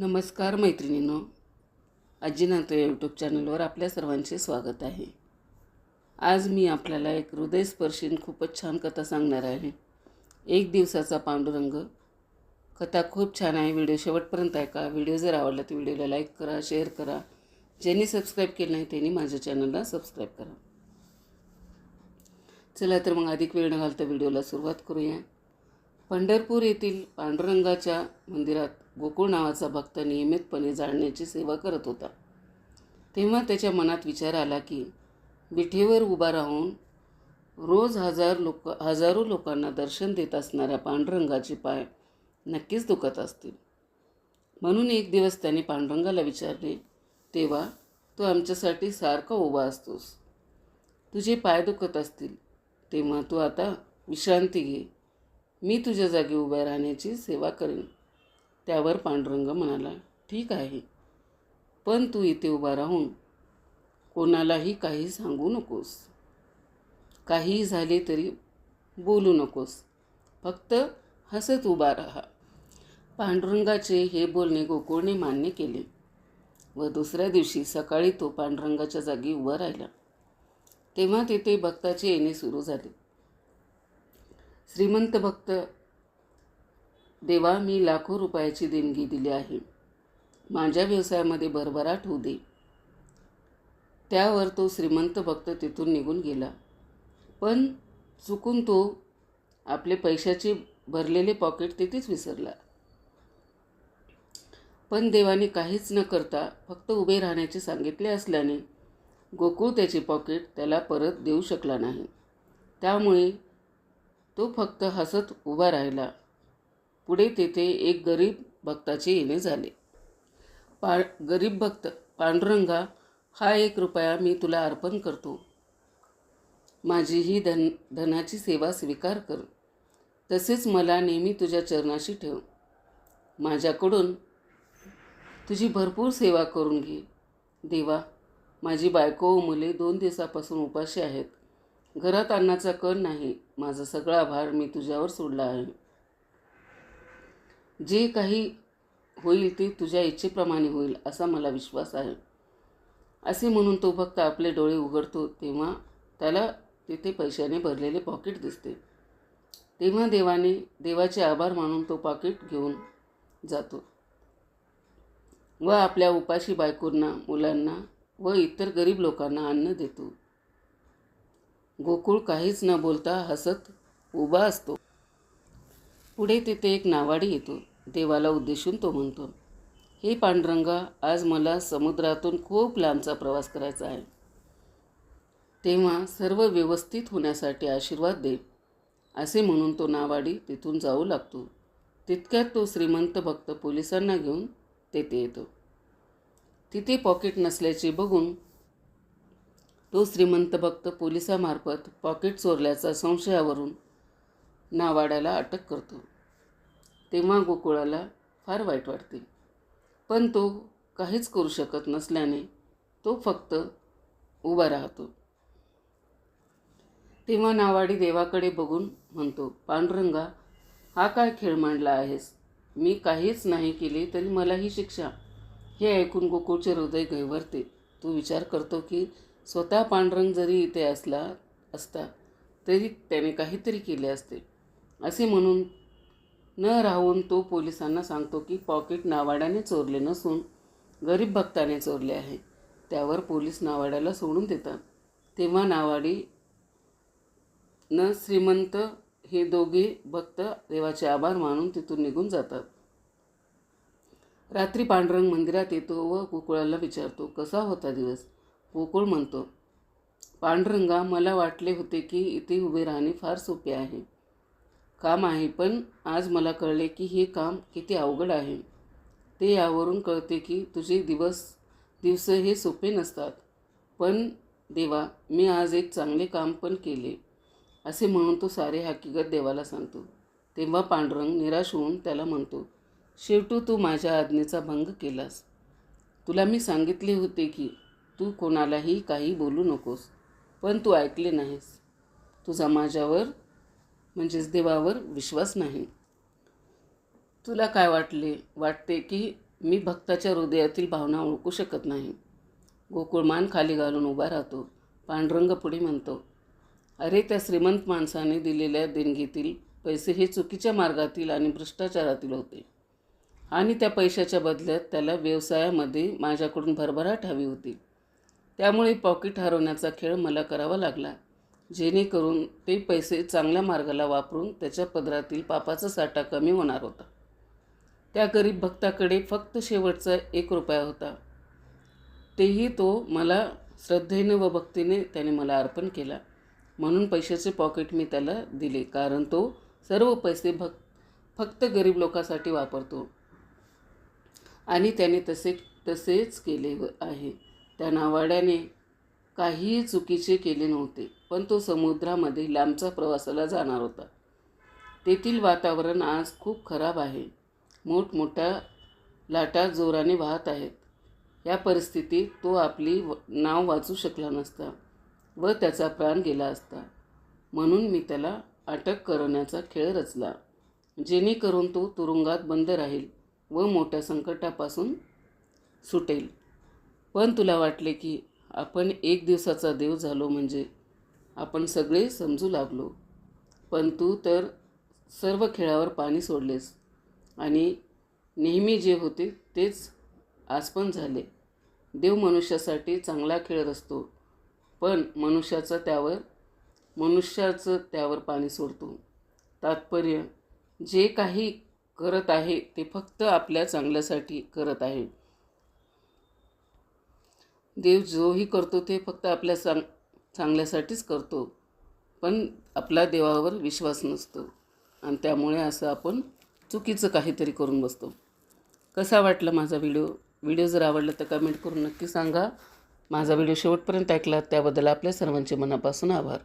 नमस्कार मैत्रिणींनो. आजी नातो या यूट्यूब चॅनलवर आपल्या सर्वांचे स्वागत आहे. आज मी आपल्याला एक हृदयस्पर्शीन खूपच छान कथा सांगणार आहे. एक दिवसाचा पांडुरंग. कथा खूप छान आहे. व्हिडिओ शेवटपर्यंत ऐका. व्हिडिओ जर आवडला तर व्हिडिओला लाईक करा शेअर करा. ज्यांनी सबस्क्राईब केलं नाही त्यांनी माझ्या चॅनलला सबस्क्राईब करा. चला तर मग अधिक वेळ न घालता व्हिडिओला सुरुवात करूया. पंढरपूर येथील पांडुरंगाच्या मंदिरात गोकुळ नावाचा भक्त नियमितपणे जाळण्याची सेवा करत होता. तेव्हा त्याच्या मनात विचार आला की विठेवर उभा राहून रोज हजार लोक हजारो लोकांना दर्शन देत असणाऱ्या पांडुरंगाचे पाय नक्कीच दुखत असतील. म्हणून एक दिवस त्याने पांडुरंगाला विचारले तेव्हा तू आमच्यासाठी सारखा उभा असतोस. तुझे पाय दुखत असतील. तेव्हा तू आता विश्रांती घे. मी तुझ्या जागी उभ्या राहण्याची सेवा करेन. त्यावर पांडुरंग म्हणाला ठीक आहे. पण तू इथे उभा राहून कोणालाही काही सांगू नकोस. काहीही झाले तरी बोलू नकोस. फक्त हसत उभा राहा. पांडुरंगाचे हे बोलणे गोकुळने मान्य केले. व दुसऱ्या दिवशी सकाळी तो पांडुरंगाच्या जागी उभा राहिला. तेव्हा तेथे भक्ताचे येणे सुरू झाले. श्रीमंत भक्त देवा मी लाखो रुपयाची देणगी दिली आहे. माझ्या व्यवसायामध्ये भरभराट होऊ दे. त्यावर तो श्रीमंत भक्त तिथून निघून गेला. पण चुकून तो आपले पैशाचे भरलेले पॉकेट तिथेच विसरला. पण देवाने काहीच न करता फक्त उभे राहण्याचे सांगितले असल्याने गोकुळ त्याचे पॉकेट त्याला परत देऊ शकला नाही. त्यामुळे तो फक्त हसत उभा राहिला. पुढे तेथे एक गरीब भक्ताचे येणे झाले. पा गरीब भक्त पांडुरंगा हा एक रुपया मी तुला अर्पण करतो. माझी ही धन धनाची सेवा स्वीकार कर. तसेच मला नेहमी तुझ्या चरणाशी ठेव. माझ्याकडून तुझी भरपूर सेवा करून घे. देवा माझी बायको व मुले दोन दिवसापासून उपाशी आहेत. घरात अन्नाचा कण नाही. माझा सगळा भार मी तुझ्यावर सोडला आहे. जे काही होईल ते तुझ्या इच्छेप्रमाणे होईल असा मला विश्वास आहे. असे म्हणून तो भक्त आपले डोळे उघडतो तेव्हा त्याला तिथे पैशाने भरलेले पॉकेट दिसते. तेव्हा देवाने देवाचे आभार मानून तो पाकिट घेऊन जातो. व आपल्या उपाशी बायकोंना मुलांना व इतर गरीब लोकांना अन्न देतो. गोकुळ काहीच न बोलता हसत उभा असतो. पुढे तेथे एक नावाडी येतो. देवाला उद्देशून तो म्हणतो हे पांडुरंगा आज मला समुद्रातून खूप लांबचा प्रवास करायचा आहे. तेव्हा सर्व व्यवस्थित होण्यासाठी आशीर्वाद दे. असे म्हणून तो नावाडी तिथून जाऊ लागतो. तितक्यात तो श्रीमंत भक्त पोलिसांना घेऊन तेथे येतो. तिथे पॉकेट नसल्याचे बघून तो श्रीमंत भक्त पोलिसामार्फत पॉकेट चोरल्याचा संशयावरून नावाड्याला अटक करतो. तेव्हा गोकुळाला फार वाईट वाटते. पण तो काहीच करू शकत नसल्याने तो फक्त उभा राहतो. तेव्हा नावाडी देवाकडे बघून म्हणतो पांडुरंगा हा काय खेळ मांडला आहेस? मी काहीच नाही केले तरी मला ही शिक्षा. हे ऐकून गोकुळचे हृदय गैवरते तू विचार करतो की स्वतः पांडुरंग जरी इथे असला असता तरी त्याने काहीतरी केले असते. असे म्हणून न राहून तो पोलिसांना सांगतो की पॉकेट नावाड्याने चोरले नसून गरीब भक्ताने चोरले आहे. त्यावर पोलीस नावाड्याला सोडून देतात. तेव्हा नावाडी न श्रीमंत हे दोघे भक्त देवाचे आभार मानून तिथून निघून जातात. रात्री पांडुरंग मंदिरात येतो व कुकुळाला विचारतो कसा होता दिवस? गोकुळ म्हणतो. पांडुरंगा मला वाटले होते की इथे उभे राहणे फार सोपे आहे. काम आहे पण आज मला कळले की हे काम किती अवघड आहे. ते यावरून कळते की तुझे दिवस दिवस हे सोपे नसतात. पण देवा मी आज एक चांगले काम पण केले. असे म्हणून तो सारे हकीकत देवाला सांगतो. तेव्हा पांडुरंग निराश होऊन त्याला म्हणतो शेवटू तू माझ्या आज्ञेचा भंग केलास. तुला मी सांगितले होते की तू कोणालाही काही बोलू नकोस पण तू ऐकले नाहीस. तुझा माझ्यावर म्हणजेच देवावर विश्वास नाही. तुला काय वाटले वाटते की मी भक्ताच्या हृदयातील भावना ओळखू शकत नाही? गोकुळ मान खाली घालून उभा राहतो पांडुरंग पुढे म्हणतो अरे त्या श्रीमंत माणसाने दिलेल्या देणगीतील पैसे हे चुकीच्या मार्गातील आणि भ्रष्टाचारातील होते. आणि त्या पैशाच्या बदल्यात त्याला व्यवसायामध्ये माझ्याकडून भरभराट हवी होती. त्यामुळे पॉकेट हरवण्याचा खेळ मला करावा लागला. जेणेकरून ते पैसे चांगल्या मार्गाला वापरून त्याच्या पदरातील पापाचा साठा कमी होणार होता. त्या गरीब भक्ताकडे फक्त शेवटचा एक रुपया होता. तेही तो मला श्रद्धेने व भक्तीने त्याने मला अर्पण केला. म्हणून पैशाचे पॉकेट मी त्याला दिले कारण तो सर्व पैसे भक फक्त गरीब लोकांसाठी वापरतो. आणि त्याने तसे तसेच केले व- आहे. त्या नावाड्याने काहीही चुकीचे केले नव्हते पण तो समुद्रामध्ये लांबचा प्रवासाला जाणार होता. तेथील वातावरण आज खूप खराब आहे. मोठमोठ्या लाटा जोराने वाहत आहेत. या परिस्थितीत तो आपली नाव वाचू शकला नसता व त्याचा प्राण गेला असता. म्हणून मी त्याला अटक करण्याचा खेळ रचला जेणेकरून तो तुरुंगात बंद राहील व मोठ्या संकटापासून सुटेल. पण तुला वाटले की आपण एक दिवसाचा देव झालो म्हणजे आपण सगळे समजू लागलो. पण तू तर सर्व खेळावर पाणी सोडलेस आणि नेहमी जे होते तेच आज पण झाले. देव मनुष्यासाठी चांगला खेळत असतो पण मनुष्याचं त्यावर मनुष्याचं त्यावर पाणी सोडतो. तात्पर्य जे काही करत आहे ते फक्त आपल्या चांगल्यासाठी करत आहे. देव जोही करतो ते फक्त आपल्या चांग चांगल्यासाठीच करतो. पण आपला देवावर विश्वास नसतो. आणि त्यामुळे असं आपण चुकीचं काहीतरी करून बसतो. कसा वाटला माझा व्हिडिओ? व्हिडिओ जर आवडला तर कमेंट करून नक्की सांगा. माझा व्हिडिओ शेवटपर्यंत ऐकला त्याबद्दल आपल्या सर्वांचे मनापासून आभार.